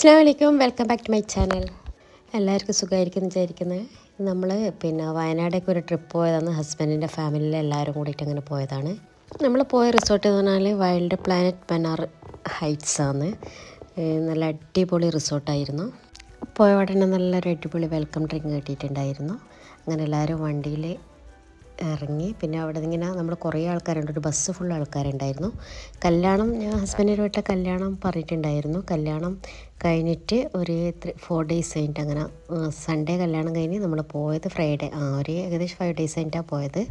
അസ്സാം welcome back to my channel എല്ലാവർക്കും സുഖമായിരിക്കും വിചാരിക്കുന്നത്. നമ്മൾ പിന്നെ വയനാടേക്ക് ഒരു ട്രിപ്പ് പോയതാണ്. ഹസ്ബൻഡിന്റെ ഫാമിലിയിൽ എല്ലാവരും കൂടിയിട്ട് അങ്ങനെ പോയതാണ്. നമ്മൾ പോയ റിസോർട്ട് എന്ന് പറഞ്ഞാൽ വൈൽഡ് പ്ലാനറ്റ് മനാർ ഹൈറ്റ്സ് ആണ്. നല്ല അടിപൊളി റിസോർട്ടായിരുന്നു പോയ ഉടനെ നല്ലൊരു അടിപൊളി വെൽക്കം ഡ്രിങ്ക് കിട്ടിയിട്ടുണ്ടായിരുന്നു. അങ്ങനെ എല്ലാവരും വണ്ടിയിൽ ഇറങ്ങി. പിന്നെ അവിടെ ഇങ്ങനെ നമ്മൾ കുറേ ആൾക്കാരുണ്ട്. ഒരു ബസ് ഫുൾ ആൾക്കാരുണ്ടായിരുന്നു. കല്യാണം ഞാൻ ഹസ്ബൻഡിനുമായിട്ട് കല്യാണം പറഞ്ഞിട്ടുണ്ടായിരുന്നു. കല്യാണം കഴിഞ്ഞിട്ട് ഒരു ഫോർ ഡേയ്സ് കഴിഞ്ഞിട്ട് അങ്ങനെ സൺഡേ കല്യാണം കഴിഞ്ഞ് നമ്മൾ പോയത് ഫ്രൈഡേ ആ ഒരു ഏകദേശം ഫൈവ് ഡേയ്സ് കഴിഞ്ഞിട്ടാണ് പോയത്.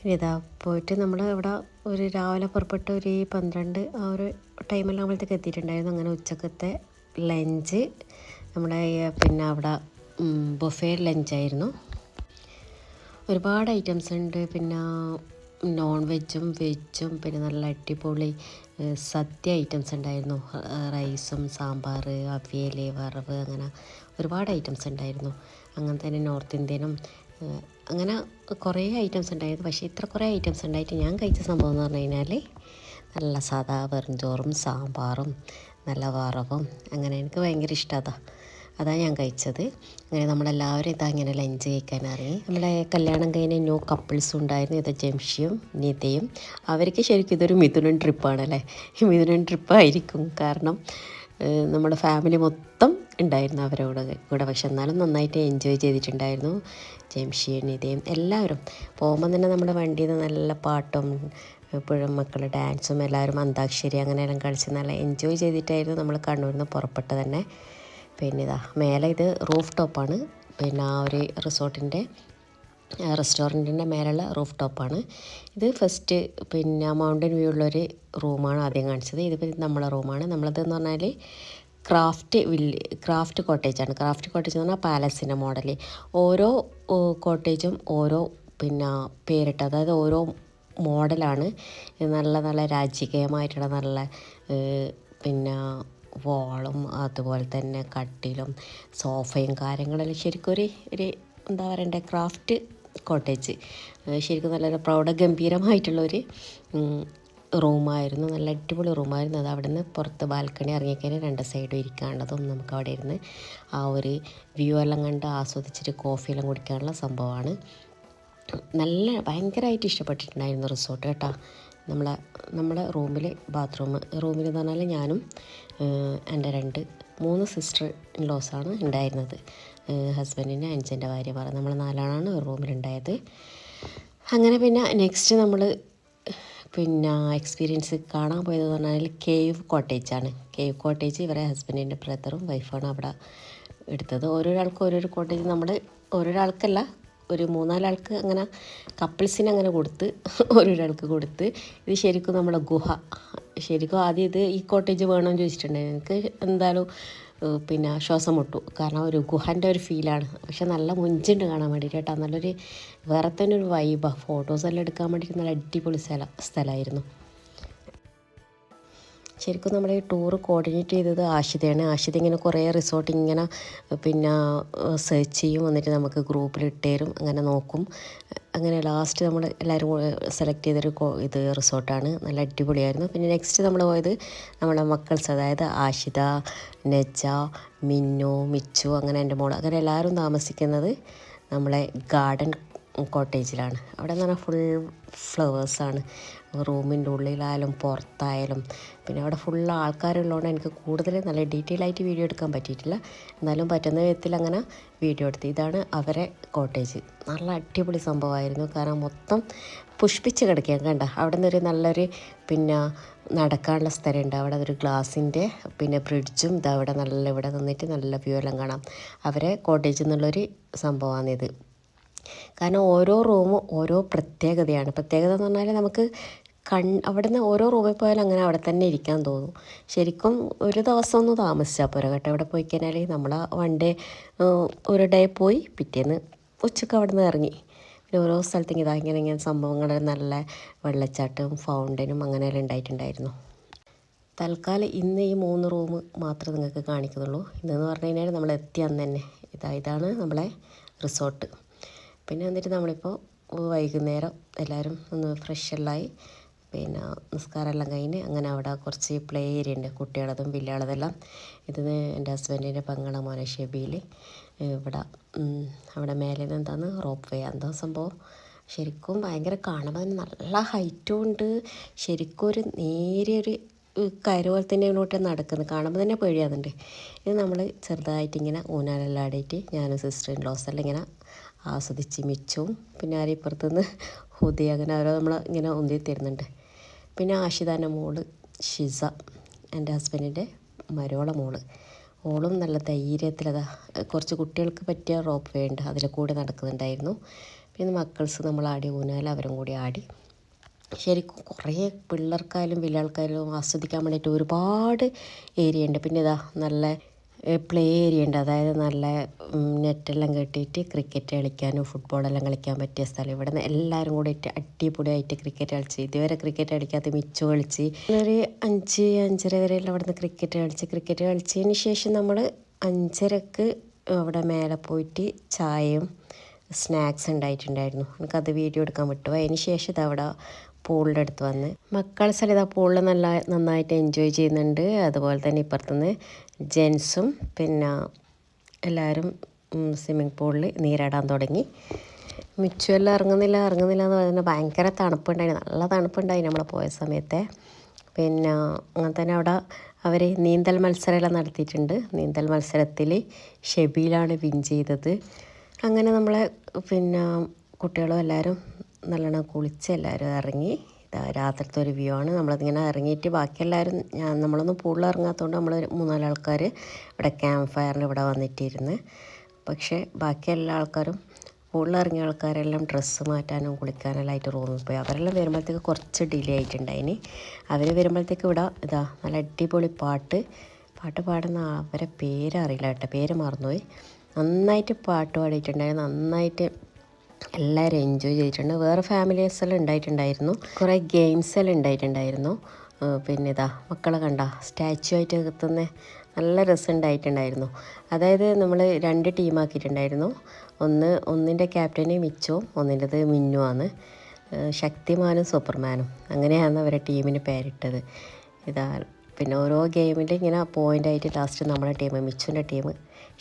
പിന്നെ ഇതാ പോയിട്ട് നമ്മൾ ഇവിടെ ഒരു രാവിലെ പുറപ്പെട്ട് ഒരു പന്ത്രണ്ട് ആ ഒരു ടൈമെല്ലാം ആകുമ്പോഴത്തേക്ക് എത്തിയിട്ടുണ്ടായിരുന്നു. അങ്ങനെ ഉച്ചക്കത്തെ ലഞ്ച് നമ്മുടെ പിന്നെ അവിടെ ബൊഫേ ലഞ്ചായിരുന്നു ഒരുപാട് ഐറ്റംസ് ഉണ്ട്. പിന്നെ നോൺ വെജും വെജും പിന്നെ നല്ല അടിപൊളി സദ്യ ഐറ്റംസ് ഉണ്ടായിരുന്നു. റൈസും സാമ്പാർ അവിയൽ വറവ് അങ്ങനെ ഒരുപാട് ഐറ്റംസ് ഉണ്ടായിരുന്നു. അങ്ങനെ തന്നെ നോർത്ത് ഇന്ത്യനും അങ്ങനെ കുറേ ഐറ്റംസ് ഉണ്ടായിരുന്നു. പക്ഷേ ഇത്ര കുറേ ഐറ്റംസ് ഉണ്ടായിട്ട് ഞാൻ കഴിച്ച സംഭവം എന്ന് പറഞ്ഞു കഴിഞ്ഞാൽ നല്ല സാധാ വെറും ചോറും സാമ്പാറും നല്ല വറവും അങ്ങനെ എനിക്ക് ഭയങ്കര ഇഷ്ടമാണ് അതാണ് ഞാൻ കഴിച്ചത്. അങ്ങനെ നമ്മളെല്ലാവരും ഇതാ ഇങ്ങനെ ലഞ്ച് കഴിക്കാൻ ഇറങ്ങി. നമ്മളെ കല്യാണം കഴിഞ്ഞ ന്യൂ കപ്പിൾസും ഉണ്ടായിരുന്നു. ഇത് ജംഷിയും നിതയും. അവർക്ക് ശരിക്കും ഇതൊരു മിഥുനൻ ട്രിപ്പാണല്ലേ മിഥുനൻ ട്രിപ്പായിരിക്കും കാരണം നമ്മുടെ ഫാമിലി മൊത്തം ഉണ്ടായിരുന്നു അവരോട് കൂടെ. പക്ഷെ എന്നാലും നന്നായിട്ട് എൻജോയ് ചെയ്തിട്ടുണ്ടായിരുന്നു ജംഷിയും നിതയും എല്ലാവരും. പോകുമ്പോൾ തന്നെ നമ്മുടെ വണ്ടിയിൽ നിന്ന് നല്ല പാട്ടും എപ്പോഴും മക്കൾ ഡാൻസും എല്ലാവരും അന്താക്ഷരി അങ്ങനെയെല്ലാം കളിച്ച് നല്ല എൻജോയ് ചെയ്തിട്ടായിരുന്നു നമ്മൾ കണ്ണൂരിൽ നിന്ന് പുറപ്പെട്ടത് തന്നെ. പിന്നെ ഇതാ മേലെ ഇത് റൂഫ് ടോപ്പാണ് പിന്നെ ആ ഒരു റിസോർട്ടിന്റെ റെസ്റ്റോറന്റിന്റെ മേലുള്ള റൂഫ് ടോപ്പാണ് ഇത് ഫസ്റ്റ് പിന്നെ മൗണ്ടൻ വ്യൂ ഉള്ളൊരു റൂമാണ് ആദ്യം കാണിച്ചത്. ഇതിപ്പോൾ നമ്മളെ റൂമാണ്. നമ്മളതെന്ന് പറഞ്ഞാൽ ക്രാഫ്റ്റ് വില്ല ക്രാഫ്റ്റ് കോട്ടേജാണ്. ക്രാഫ്റ്റ് കോട്ടേജ് എന്ന് പറഞ്ഞാൽ പാലസിന്റെ മോഡൽ ഓരോ കോട്ടേജും ഓരോ പിന്നെ പേരിട്ട് അതായത് ഓരോ മോഡലാണ്. നല്ല നല്ല രാജകീയമായിട്ടുള്ള നല്ല പിന്നെ വോളും അതുപോലെ തന്നെ കട്ടിലും സോഫയും കാര്യങ്ങളെല്ലാം ശരിക്കും ഒരു ഒരു എന്താ പറയണ്ടേ ക്രാഫ്റ്റ് കോട്ടേജ്. ശരിക്കും നല്ലൊരു പ്രൗഢ ഗംഭീരമായിട്ടുള്ളൊരു റൂമായിരുന്നു. നല്ല അടിപൊളി റൂമായിരുന്നു. അത് അവിടെ നിന്ന് പുറത്ത് ബാൽക്കണി ഇറങ്ങിക്കഴിഞ്ഞാൽ രണ്ട് സൈഡും ഇരിക്കാനുള്ളതും നമുക്ക് അവിടെ ഇരുന്ന് ആ ഒരു വ്യൂ എല്ലാം കണ്ട് ആസ്വദിച്ചിട്ട് കോഫിയെല്ലാം കുടിക്കാനുള്ള സംഭവമാണ്. നല്ല ഭയങ്കരമായിട്ട് ഇഷ്ടപ്പെട്ടിട്ടുണ്ടായിരുന്നു റിസോർട്ട് കേട്ടോ. നമ്മളെ നമ്മുടെ റൂമിൽ ബാത്റൂം. റൂമിൽ എന്ന് പറഞ്ഞാൽ ഞാനും എന്റെ രണ്ട് മൂന്ന് സിസ്റ്റർ ലോസാണ് ഉണ്ടായിരുന്നത് ഹസ്ബൻഡിന്റെ അഞ്ചന്റെ ഭാര്യമാർ നമ്മൾ നാലാളാണ് ഒരു റൂമിലുണ്ടായത്. അങ്ങനെ പിന്നെ നെക്സ്റ്റ് നമ്മൾ പിന്നെ എക്സ്പീരിയൻസ് കാണാൻ പോയത് പറഞ്ഞാൽ കേവ് കോട്ടേജാണ്. കേവ് കോട്ടേജ് ഇവരെ ഹസ്ബൻഡിന്റെ ബ്രദറും വൈഫാണ് അവിടെ എടുത്തത്. ഓരോരാൾക്കും ഓരോരോ കോട്ടേജ് നമ്മൾ ഓരോരാൾക്കല്ല ഒരു മൂന്നാലാൾക്ക് അങ്ങനെ കപ്പിൾസിന് അങ്ങനെ കൊടുത്ത് ഓരോരാൾക്ക് കൊടുത്ത്. ഇത് ശരിക്കും നമ്മുടെ ഗുഹ. ശരിക്കും ആദ്യം ഇത് ഈ കോട്ടേജ് വേണമെന്ന് ചോദിച്ചിട്ടുണ്ടായിരുന്നു എനിക്ക് എന്തായാലും പിന്നെ ശ്വാസം മുട്ടു കാരണം ഒരു ഗുഹന്റെ ഒരു ഫീലാണ് പക്ഷെ നല്ല മുഞ്ചുണ്ട് കാണാൻ വേണ്ടിയിട്ട് കേട്ടോ. നല്ലൊരു വേറെ തന്നെ ഒരു വൈബാണ് ഫോട്ടോസ് എല്ലാം എടുക്കാൻ വേണ്ടിയിട്ട് നല്ല അടിപൊളി സ്ഥലം സ്ഥലമായിരുന്നു. ശരിക്കും നമ്മുടെ ഈ ടൂറ് കോർഡിനേറ്റ് ചെയ്തത് ആഷിതയാണ്. ആഷിത ഇങ്ങനെ കുറേ റിസോർട്ട് ഇങ്ങനെ പിന്നെ സെർച്ച് ചെയ്യും. എന്നിട്ട് നമുക്ക് ഗ്രൂപ്പിൽ ഇട്ടുതരും അങ്ങനെ നോക്കും. അങ്ങനെ ലാസ്റ്റ് നമ്മൾ എല്ലാവരും സെലക്ട് ചെയ്തൊരു ഇത് റിസോർട്ടാണ് നല്ല അടിപൊളിയായിരുന്നു. പിന്നെ നെക്സ്റ്റ് നമ്മൾ പോയത് നമ്മുടെ മക്കൾസ് അതായത് ആഷിത നജ മിന്നു മിച്ചു അങ്ങനെ എന്റെ മോൾ. അങ്ങനെ എല്ലാവരും താമസിക്കുന്നത് നമ്മളെ ഗാർഡൻ കോട്ടേജിലാണ്. അവിടെ എന്ന് പറഞ്ഞാൽ ഫുൾ ഫ്ലവേഴ്സാണ് റൂമിന്റെ ഉള്ളിലായാലും പുറത്തായാലും. പിന്നെ അവിടെ ഫുൾ ആൾക്കാരുള്ളതുകൊണ്ട് എനിക്ക് കൂടുതൽ നല്ല ഡീറ്റെയിൽ ആയിട്ട് വീഡിയോ എടുക്കാൻ പറ്റിയിട്ടില്ല. എന്നാലും പറ്റുന്ന വിധത്തിൽ അങ്ങനെ വീഡിയോ എടുത്ത്. ഇതാണ് അവരെ കോട്ടേജ് നല്ല അടിപൊളി സംഭവമായിരുന്നു. കാരണം മൊത്തം പുഷ്പിച്ച് കിടക്കുകയാണ് കണ്ട? അവിടെ നിന്നൊരു നല്ലൊരു പിന്നെ നടക്കാനുള്ള സ്ഥലമുണ്ട്. അവിടെ ഒരു ഗ്ലാസിന്റെ പിന്നെ ബ്രിഡ്ജും ഇത് അവിടെ നല്ല ഇവിടെ നിന്നിട്ട് നല്ല വ്യൂ എല്ലാം കാണാം. അവരെ കോട്ടേജിൽ നിന്നുള്ളൊരു സംഭവമാണിത് കാരണം ഓരോ റൂമും ഓരോ പ്രത്യേകതയാണ്. പ്രത്യേകത എന്ന് പറഞ്ഞാൽ നമുക്ക് കൺ അവിടെ നിന്ന് ഓരോ റൂമിൽ പോയാലും അങ്ങനെ അവിടെ തന്നെ ഇരിക്കാൻ തോന്നും. ശരിക്കും ഒരു ദിവസം ഒന്ന് താമസിച്ചാൽ പോരാ കേട്ടോ. അവിടെ പോയി കഴിഞ്ഞാൽ നമ്മൾ വൺ ഡേ ഒരു ഡേ പോയി പിറ്റേന്ന് ഉച്ചയ്ക്ക് അവിടെ നിന്ന് ഇറങ്ങി. പിന്നെ ഓരോ സ്ഥലത്തേക്ക് ഇതാ ഇങ്ങനെ ഇങ്ങനെ സംഭവങ്ങൾ നല്ല വെള്ളച്ചാട്ടവും ഫൗണ്ടനും അങ്ങനെയെല്ലാം ഉണ്ടായിട്ടുണ്ടായിരുന്നു. തൽക്കാലം ഇന്ന് ഈ മൂന്ന് റൂം മാത്രമേ നിങ്ങൾക്ക് കാണിക്കുന്നുള്ളൂ. ഇന്നെന്ന് പറഞ്ഞു കഴിഞ്ഞാൽ നമ്മൾ എത്തി അന്ന് തന്നെ. ഇതാ ഇതാണ് നമ്മളെ റിസോർട്ട് പിന്നെ വന്നിട്ട് നമ്മളിപ്പോൾ വൈകുന്നേരം എല്ലാവരും ഒന്ന് ഫ്രഷ് പിന്നെ നിസ്കാരമെല്ലാം കഴിഞ്ഞ് അങ്ങനെ അവിടെ കുറച്ച് പ്ലേ ഏരിയ ഉണ്ട്. കുട്ടികളതും വലിയാളതെല്ലാം. ഇത് എന്റെ ഹസ്ബൻഡിന്റെ പെങ്ങളെ മോനെ ഷെബിയിൽ ഇവിടെ അവിടെ മേലെ എന്താന്ന്? Rope way. എന്താ സംഭവം? ശരിക്കും ഭയങ്കര കാണുമ്പോൾ തന്നെ നല്ല ഹൈറ്റും ഉണ്ട്. ശരിക്കും ഒരു നേരിയൊരു കയറ് പോലെ തന്നെ ഇങ്ങോട്ട് നടക്കുന്നത് കാണുമ്പോൾ തന്നെ പേടിയാകുന്നുണ്ട് ഇത് നമ്മൾ ചെറുതായിട്ട് ഇങ്ങനെ ഊനാലെല്ലാം ആടിയിട്ട് ഞാനും സിസ്റ്റർ ലോസെല്ലാം ഇങ്ങനെ ആസ്വദിച്ച് മിച്ചവും പിന്നെ ആരും ഇപ്പുറത്തുനിന്ന് ഹുദി അങ്ങനെ ഓരോ നമ്മൾ ഇങ്ങനെ ഉന്തി തരുന്നുണ്ട്. പിന്നെ ആഷിതാന്റെ മോൾ ഷിസ എന്റെ ഹസ്ബൻഡിന്റെ മരോള മോൾ. ഓളും നല്ല ധൈര്യത്തിലതാ. കുറച്ച് കുട്ടികൾക്ക് പറ്റിയ റോപ്പ് വേ ഉണ്ട്. അതിൽ കൂടെ നടക്കുന്നുണ്ടായിരുന്നു. പിന്നെ മക്കൾസ് നമ്മൾ ആടി ഊനാൽ അവരും കൂടി ആടി. ശരിക്കും കുറേ പിള്ളേർക്കായാലും വലിയ ആൾക്കാരും ആസ്വദിക്കാൻ വേണ്ടിയിട്ട് ഒരുപാട് ഏരിയ ഉണ്ട്. പിന്നെ ഇതാ നല്ല പ്ലേ ഏരിയ ഉണ്ട്. അതായത് നല്ല നെറ്റെല്ലാം കെട്ടിയിട്ട് ക്രിക്കറ്റ് കളിക്കാനും ഫുട്ബോളെല്ലാം കളിക്കാൻ പറ്റിയ സ്ഥലം. ഇവിടെ നിന്ന് എല്ലാവരും അടിപൊളി അടിപൊളിയായിട്ട് ക്രിക്കറ്റ് കളിച്ച്. ഇതുവരെ ക്രിക്കറ്റ് കളിക്കാത്ത മിച്ചു കളിച്ച്. ഒരു അഞ്ച് അഞ്ചര വരെയുള്ള അവിടെ നിന്ന് ക്രിക്കറ്റ് കളിച്ച്. ക്രിക്കറ്റ് കളിച്ചതിന് ശേഷം നമ്മൾ അഞ്ചരക്ക് അവിടെ മേലെ പോയിട്ട് ചായയും സ്നാക്സ് ഉണ്ടായിട്ടുണ്ടായിരുന്നു. എനിക്കത് വീഡിയോ എടുക്കാൻ വിട്ടു. അതിന് ശേഷം ഇത് അവിടെ പൂളിന്റെ അടുത്ത് വന്ന് മക്കൾ സലിത പൂളിൽ നല്ല നന്നായിട്ട് എൻജോയ് ചെയ്യുന്നുണ്ട്. അതുപോലെ തന്നെ ഇപ്പുറത്തുനിന്ന് ജെൻസും പിന്നെ എല്ലാവരും സ്വിമ്മിങ് പൂളിൽ നീരാടാൻ തുടങ്ങി. മിച്ചുവെല്ലാം ഇറങ്ങുന്നില്ല ഇറങ്ങുന്നില്ല എന്ന് പറയുന്നത് ഭയങ്കര തണുപ്പുണ്ടായിരുന്നു നല്ല തണുപ്പുണ്ടായി നമ്മൾ പോയ സമയത്തെ. പിന്നെ അങ്ങനെ തന്നെ അവിടെ അവർ നീന്തൽ മത്സരമെല്ലാം നടത്തിയിട്ടുണ്ട്. നീന്തൽ മത്സരത്തിൽ ഷെബിയിലാണ് വിൻ ചെയ്തത്. അങ്ങനെ നമ്മളെ പിന്നെ കുട്ടികളും എല്ലാവരും നല്ലോണം കുളിച്ച് എല്ലാവരും ഇറങ്ങി. രാത്രിത്തെ ഒരു വ്യൂ ആണ്. നമ്മളതിങ്ങനെ ഇറങ്ങിയിട്ട് ബാക്കി എല്ലാവരും ഞാൻ നമ്മളൊന്നും പൂളിൽ ഇറങ്ങാത്തതുകൊണ്ട് നമ്മൾ മൂന്നാൽ ആൾക്കാർ ഇവിടെ ക്യാമ്പ് ഫയറിന് ഇവിടെ വന്നിട്ടിരുന്ന്. പക്ഷേ ബാക്കി എല്ലാ ആൾക്കാരും പൂളിൽ ഇറങ്ങിയ ആൾക്കാരെല്ലാം ഡ്രസ്സ് മാറ്റാനും കുളിക്കാനെല്ലാം ആയിട്ട് റൂമിൽ പോയി. അവരെല്ലാം വരുമ്പോഴത്തേക്ക് കുറച്ച് ഡിലേ ആയിട്ടുണ്ടായിന്. അവർ വരുമ്പോഴത്തേക്ക് ഇവിടെ ഇതാ നല്ല അടിപൊളി പാട്ട്. പാട്ട് പാടുന്ന അവരെ പേരറിയില്ല കേട്ടോ. പേര് മറന്നുപോയി. നന്നായിട്ട് പാട്ട് പാടിയിട്ടുണ്ടായിരുന്നു നന്നായിട്ട് എല്ലാവരും എൻജോയ് ചെയ്തിട്ടുണ്ട്. വേറെ ഫാമിലീസ് എല്ലാം ഉണ്ടായിട്ടുണ്ടായിരുന്നു. കുറേ ഗെയിംസ് എല്ലാം ഉണ്ടായിട്ടുണ്ടായിരുന്നു. പിന്നെ ഇതാ മക്കളെ കണ്ട? സ്റ്റാച്ചു ആയിട്ട് എത്തുന്ന നല്ല രസമുണ്ടായിട്ടുണ്ടായിരുന്നു അതായത് നമ്മൾ രണ്ട് ടീമാക്കിയിട്ടുണ്ടായിരുന്നു ഒന്ന് ഒന്നിന്റെ ക്യാപ്റ്റന് മിച്ചോ ഒന്നിന്റെത് മിന്നുവാണ്. ശക്തിമാനും സൂപ്പർമാനും അങ്ങനെയാണ് അവരെ ടീമിന് പേരിട്ടത്. ഇതാ പിന്നെ ഓരോ ഗെയിമിൽ ഇങ്ങനെ പോയിന്റായിട്ട് ലാസ്റ്റ് നമ്മുടെ ടീം മിച്ചുവിന്റെ ടീം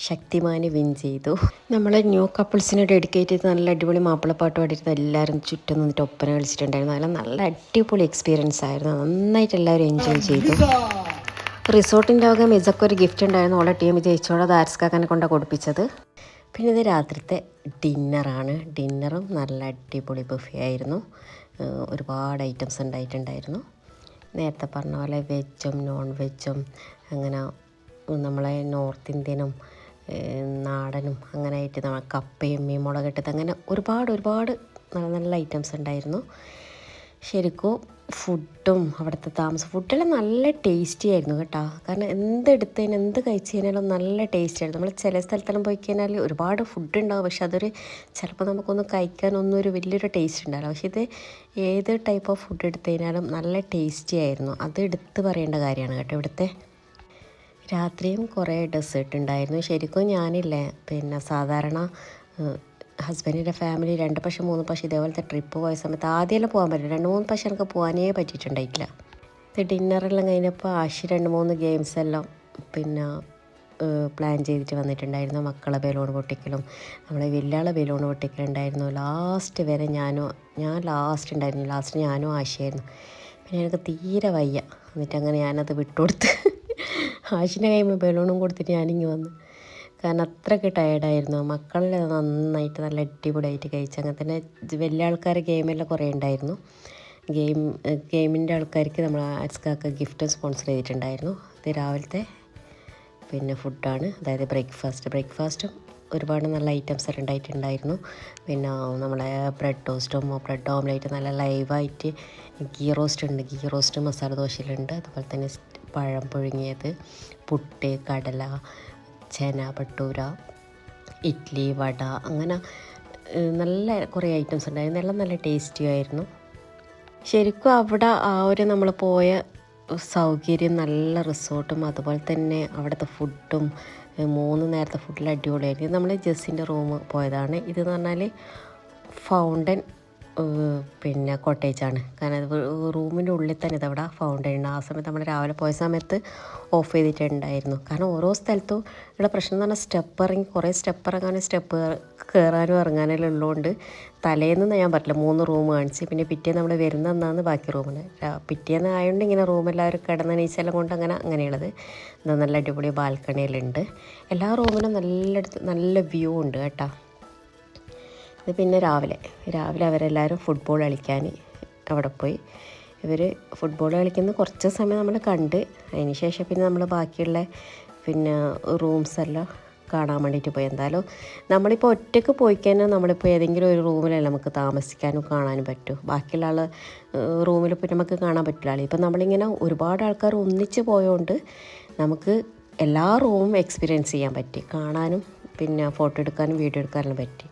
ശക്തിമാന് വിൻ ചെയ്തു. നമ്മളെ ന്യൂ കപ്പിൾസിനെ ഡെഡിക്കേറ്റ് ചെയ്ത് നല്ല അടിപൊളി മാപ്പിളപ്പാട്ട് പാടിയിരുന്നു എല്ലാവരും ചുറ്റും നിന്നിട്ട് ഒപ്പന കളിച്ചിട്ടുണ്ടായിരുന്നു. അതെല്ലാം നല്ല അടിപൊളി എക്സ്പീരിയൻസ് ആയിരുന്നു. നന്നായിട്ട് എല്ലാവരും എൻജോയ് ചെയ്തു. റിസോർട്ടിന്റെ വക മിസക്ക് ഒരു ഗിഫ്റ്റ് ഉണ്ടായിരുന്നു. ഓളെ ടീം ജയിച്ചോളെ. ദാരിസ്കാക്കനെ കൊണ്ട് കൊടുപ്പിച്ചത്. പിന്നെ ഇത് രാത്രിത്തെ ഡിന്നറാണ് ഡിന്നറും നല്ല അടിപൊളി ബുഫേ ആയിരുന്നു. ഒരുപാട് ഐറ്റംസ് ഉണ്ടായിട്ടുണ്ടായിരുന്നു. നേരത്തെ പറഞ്ഞ പോലെ വെജും നോൺ വെജും അങ്ങനെ നമ്മളെ നോർത്ത് ഇന്ത്യനും നാടനും അങ്ങനെ ആയിട്ട് നമ്മൾ കപ്പയും മീൻ മുളകിട്ടത് അങ്ങനെ ഒരുപാട് ഒരുപാട് നല്ല നല്ല ഐറ്റംസ് ഉണ്ടായിരുന്നു. ശരിക്കും ഫുഡും അവിടുത്തെ താമസം ഫുഡെല്ലാം നല്ല ടേസ്റ്റി ആയിരുന്നു കേട്ടോ. കാരണം എന്ത് എടുത്തതിന് എന്ത് കഴിച്ചു കഴിഞ്ഞാലും നല്ല ടേസ്റ്റ് ആയിരുന്നു. നമ്മൾ ചില സ്ഥലത്തെല്ലാം പോയി കഴിഞ്ഞാൽ ഒരുപാട് ഫുഡ് ഉണ്ടാവും. പക്ഷെ അതൊരു ചിലപ്പോൾ നമുക്കൊന്ന് കഴിക്കാനൊന്നും ഒരു വലിയൊരു ടേസ്റ്റ് ഉണ്ടാവില്ല. പക്ഷേ ഇത് ഏത് ടൈപ്പ് ഓഫ് ഫുഡ് എടുത്തു കഴിഞ്ഞാലും നല്ല ടേസ്റ്റി ആയിരുന്നു. അത് എടുത്ത് പറയേണ്ട കാര്യമാണ് കേട്ടോ ഇവിടുത്തെ രാത്രിയും കുറേ ഡെസേർട്ട് ഉണ്ടായിരുന്നു. ശരിക്കും ഞാനില്ലേ പിന്നെ സാധാരണ ഹസ്ബൻഡിന്റെ ഫാമിലി രണ്ട് പക്ഷം മൂന്ന് പക്ഷം ഇതേപോലത്തെ ട്രിപ്പ് പോയ സമയത്ത് ആദ്യമല്ലേ പോകാൻ പറ്റില്ല. രണ്ട് മൂന്ന് പക്ഷം എനിക്ക് പോകാനേ പറ്റിയിട്ടുണ്ടായിട്ടില്ല. ഡിന്നറെല്ലാം കഴിഞ്ഞപ്പോൾ ആശി രണ്ട് മൂന്ന് ഗെയിംസ് എല്ലാം പിന്നെ പ്ലാൻ ചെയ്തിട്ട് വന്നിട്ടുണ്ടായിരുന്നു. മക്കളെ ബലൂൺ പൊട്ടിക്കലും നമ്മളെ വലിയാളെ ബലൂൺ പൊട്ടിക്കലുണ്ടായിരുന്നു. ലാസ്റ്റ് വരെ ഞാനും ഞാൻ ലാസ്റ്റ് ഉണ്ടായിരുന്നു. ലാസ്റ്റ് ഞാനും ആശയായിരുന്നു. പിന്നെ എനിക്ക് തീരെ വയ്യ. എന്നിട്ട് അങ്ങനെ ഞാനത് വിട്ടുകൊടുത്ത്. ആശിന്റെ കൈമ്പോൾ ബലൂണും കൊടുത്തിട്ട് ഞാനിങ്ങ് വന്നു. കാരണം അത്രയ്ക്ക് ടയർഡായിരുന്നു മക്കളിൽ നന്നായിട്ട് നല്ല അടിപൊളിയായിട്ട് കഴിച്ചു. അങ്ങനെ തന്നെ വലിയ ആൾക്കാർ ഗെയിമെല്ലാം കുറേ ഉണ്ടായിരുന്നു. ഗെയിം ഗെയിമിന്റെ ആൾക്കാർക്ക് നമ്മൾ ആർട്സ്കാർക്ക് ഗിഫ്റ്റ് സ്പോൺസർ ചെയ്തിട്ടുണ്ടായിരുന്നു. അത് രാവിലത്തെ പിന്നെ ഫുഡാണ് അതായത് ബ്രേക്ക്ഫാസ്റ്റ് ബ്രേക്ക്ഫാസ്റ്റും ഒരുപാട് നല്ല ഐറ്റംസ് എല്ലാം ഉണ്ടായിട്ടുണ്ടായിരുന്നു. പിന്നെ നമ്മളെ ബ്രെഡ് ടോസ്റ്റും ബ്രെഡ് ഓംലേറ്റ് നല്ല ലൈവായിട്ട് ഗീ റോസ്റ്റ് ഉണ്ട്. ഗീ റോസ്റ്റ് മസാല ദോശയിലുണ്ട്. അതുപോലെ തന്നെ പഴം പുഴുങ്ങിയത് പുട്ട് കടല ചേന പട്ടൂര ഇഡ്ഡലി വട അങ്ങനെ നല്ല കുറേ ഐറ്റംസ് ഉണ്ടായിരുന്നു. എല്ലാം നല്ല ടേസ്റ്റി ആയിരുന്നു. ശരിക്കും അവിടെ ആ ഒരു നമ്മൾ പോയ സൗകര്യം നല്ല റിസോർട്ടും അതുപോലെ തന്നെ അവിടുത്തെ ഫുഡും മൂന്ന് നേരത്തെ ഫുഡിൽ അടിപൊളിയായിരുന്നു. നമ്മൾ ജസ്സിന്റെ റൂം പോയതാണ്. ഇതെന്ന് പറഞ്ഞാൽ ഫൗണ്ടൻ പിന്നെ കോട്ടേജാണ്. കാരണം റൂമിന്റെ ഉള്ളിൽ തന്നെ ഇതവിടെ ഫൗണ്ടൈൻ ഉണ്ട് ആ സമയത്ത് നമ്മൾ രാവിലെ പോയ സമയത്ത് ഓഫ് ചെയ്തിട്ടുണ്ടായിരുന്നു. കാരണം ഓരോ സ്ഥലത്തും ഇവിടെ പ്രശ്നം എന്ന് പറഞ്ഞാൽ സ്റ്റെപ്പ് ഇറങ്ങി കുറേ സ്റ്റെപ്പ് ഇറങ്ങാനും സ്റ്റെപ്പ് കയറാനും ഇറങ്ങാനും ഉള്ളതുകൊണ്ട് തലേന്ന് ഞാൻ പറ്റില്ല മൂന്ന് റൂം കാണിച്ച് പിന്നെ പിറ്റേന്ന് നമ്മൾ വരുന്ന അന്നാന്ന് ബാക്കി റൂമിന് പിറ്റേന്ന് ആയതുകൊണ്ട് ഇങ്ങനെ റൂമെല്ലാവരും കിടന്ന നീച്ചെല്ലാം കൊണ്ട് അങ്ങനെ അങ്ങനെയുള്ളത്. ഇത് നല്ല അടിപൊളി ബാൽക്കണിയിലുണ്ട് എല്ലാ റൂമിനും നല്ല നല്ല വ്യൂ ഉണ്ട് കേട്ടോ. ഇത് പിന്നെ രാവിലെ. രാവിലെ അവരെല്ലാവരും ഫുട്ബോൾ കളിക്കാൻ അവിടെ പോയി. ഇവർ ഫുട്ബോൾ കളിക്കുന്ന കുറച്ച് സമയം നമ്മൾ കണ്ട് അതിന് ശേഷം പിന്നെ നമ്മൾ ബാക്കിയുള്ള പിന്നെ റൂംസ് എല്ലാം കാണാൻ വേണ്ടിയിട്ട് പോയി. എന്തായാലും നമ്മളിപ്പോൾ ഒറ്റയ്ക്ക് പോയി കഴിഞ്ഞാൽ നമ്മളിപ്പോൾ ഏതെങ്കിലും ഒരു റൂമിലല്ല നമുക്ക് താമസിക്കാനും കാണാനും പറ്റും. ബാക്കിയുള്ള ആൾ റൂമിൽ പോയി നമുക്ക് കാണാൻ പറ്റില്ല ഇപ്പം നമ്മളിങ്ങനെ ഒരുപാട് ആൾക്കാർ ഒന്നിച്ച് പോയതുകൊണ്ട് നമുക്ക് എല്ലാ റൂമും എക്സ്പീരിയൻസ് ചെയ്യാൻ പറ്റി. കാണാനും പിന്നെ ഫോട്ടോ എടുക്കാനും വീഡിയോ എടുക്കാനും പറ്റി.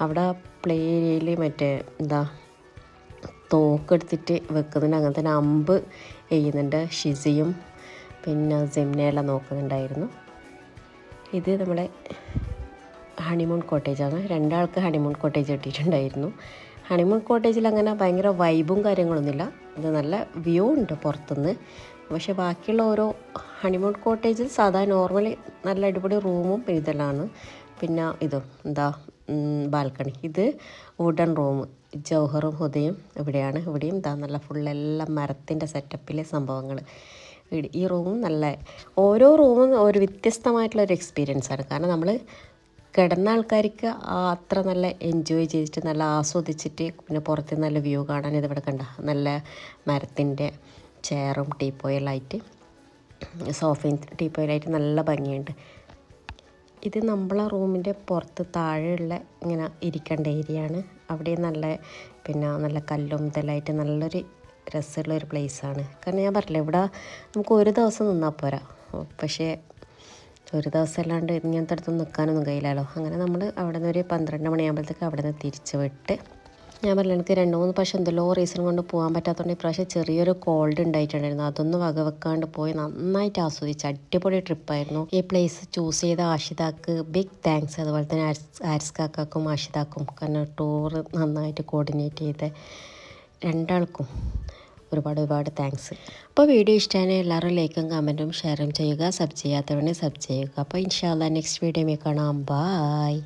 അവിടെ പ്ലേ ഏരിയയിൽ മറ്റേ എന്താ തോക്കെടുത്തിട്ട് വെക്കുന്നുണ്ട് അങ്ങനെ തന്നെ അമ്പ് എയ്യുന്നുണ്ട് ഷിസിയും. പിന്നെ സിംനയെല്ലാം നോക്കുന്നുണ്ടായിരുന്നു. ഇത് നമ്മുടെ ഹണിമൂൺ കോട്ടേജാണ് രണ്ടാൾക്ക് ഹണിമൂൺ കോട്ടേജ് കിട്ടിയിട്ടുണ്ടായിരുന്നു. ഹണിമൂൺ കോട്ടേജിൽ അങ്ങനെ ഭയങ്കര വൈബും കാര്യങ്ങളൊന്നുമില്ല. ഇത് നല്ല വ്യൂ ഉണ്ട് പുറത്തുനിന്ന്. പക്ഷെ ബാക്കിയുള്ള ഓരോ ഹണിമൂൺ കോട്ടേജിൽ സാധാ നോർമലി നല്ല അടിപൊളി റൂമും ഇതെല്ലാമാണ് പിന്നെ ഇതും എന്താ ബാൽക്കണി. ഇത് വുഡൻ റൂം ജൗഹറും ഹുദയും ഇവിടെയാണ്. ഇവിടെയും ഇതാ നല്ല ഫുള്ളെല്ലാം മരത്തിന്റെ സെറ്റപ്പിലെ സംഭവങ്ങൾ ഈ റൂമും നല്ല ഓരോ റൂമും ഒരു വ്യത്യസ്തമായിട്ടുള്ള ഒരു എക്സ്പീരിയൻസ് ആണ്. കാരണം നമ്മൾ കിടന്ന ആൾക്കാർക്ക് അത്ര നല്ല എൻജോയ് ചെയ്തിട്ട് നല്ല ആസ്വദിച്ചിട്ട് പിന്നെ പുറത്ത് നല്ല വ്യൂ കാണാൻ ഇതിവിടെ കണ്ട നല്ല മരത്തിന്റെ ചെയറും ടീപ്പോയിലായിട്ട് സോഫയും ടീപ്പോയിലായിട്ട് നല്ല ഭംഗിയുണ്ട്. ഇത് നമ്മളെ റൂമിന്റെ പുറത്ത് താഴെയുള്ള ഇങ്ങനെ ഇരിക്കേണ്ട ഏരിയയാണ് അവിടെ നല്ല പിന്നെ നല്ല കല്ലും ഇതെല്ലാമായിട്ട് നല്ലൊരു രസമുള്ള ഒരു പ്ലേസാണ് കാരണം ഞാൻ പറഞ്ഞില്ല ഇവിടെ നമുക്ക് ഒരു ദിവസം നിന്നാൽ പോരാ. പക്ഷേ ഒരു ദിവസം അല്ലാണ്ട് ഇങ്ങനത്തെ അടുത്തൊന്നും നിൽക്കാനൊന്നും കഴിയില്ലല്ലോ. അങ്ങനെ നമ്മൾ അവിടെ നിന്ന് ഒരു പന്ത്രണ്ട് മണിയാകുമ്പോഴത്തേക്ക് അവിടെ നിന്ന് തിരിച്ച് വിട്ട് ഞാൻ പറഞ്ഞില്ല എനിക്ക് രണ്ട് മൂന്ന് പ്രാവശ്യം എന്തെല്ലോ റീസൺ കൊണ്ട് പോകാൻ പറ്റാത്തതുകൊണ്ട് ഇപ്രാവശ്യം ചെറിയൊരു കോൾഡ് ഉണ്ടായിട്ടുണ്ടായിരുന്നു അതൊന്നും വകവെക്കാണ്ട് പോയി നന്നായിട്ട് ആസ്വദിച്ച് അടിപൊളി ട്രിപ്പായിരുന്നു ഈ പ്ലേസ് ചൂസ് ചെയ്ത ആഷിതാക്ക് ബിഗ് താങ്ക്സ് അതുപോലെ തന്നെ ആരിസ് ആരിസ്കാക്കും ആഷിതാക്കും കാരണം ടൂറ് നന്നായിട്ട് കോർഡിനേറ്റ് ചെയ്ത രണ്ടാൾക്കും ഒരുപാട് ഒരുപാട് താങ്ക്സ് അപ്പോൾ വീഡിയോ ഇഷ്ടമാണ് എല്ലാവരും ലൈക്കും കമന്റും ഷെയറും ചെയ്യുക. സബ് ചെയ്യാത്തവനെ സബ് ചെയ്യുക. അപ്പോൾ ഇൻഷാല്ല നെക്സ്റ്റ് വീഡിയോ കാണാം. ബായ്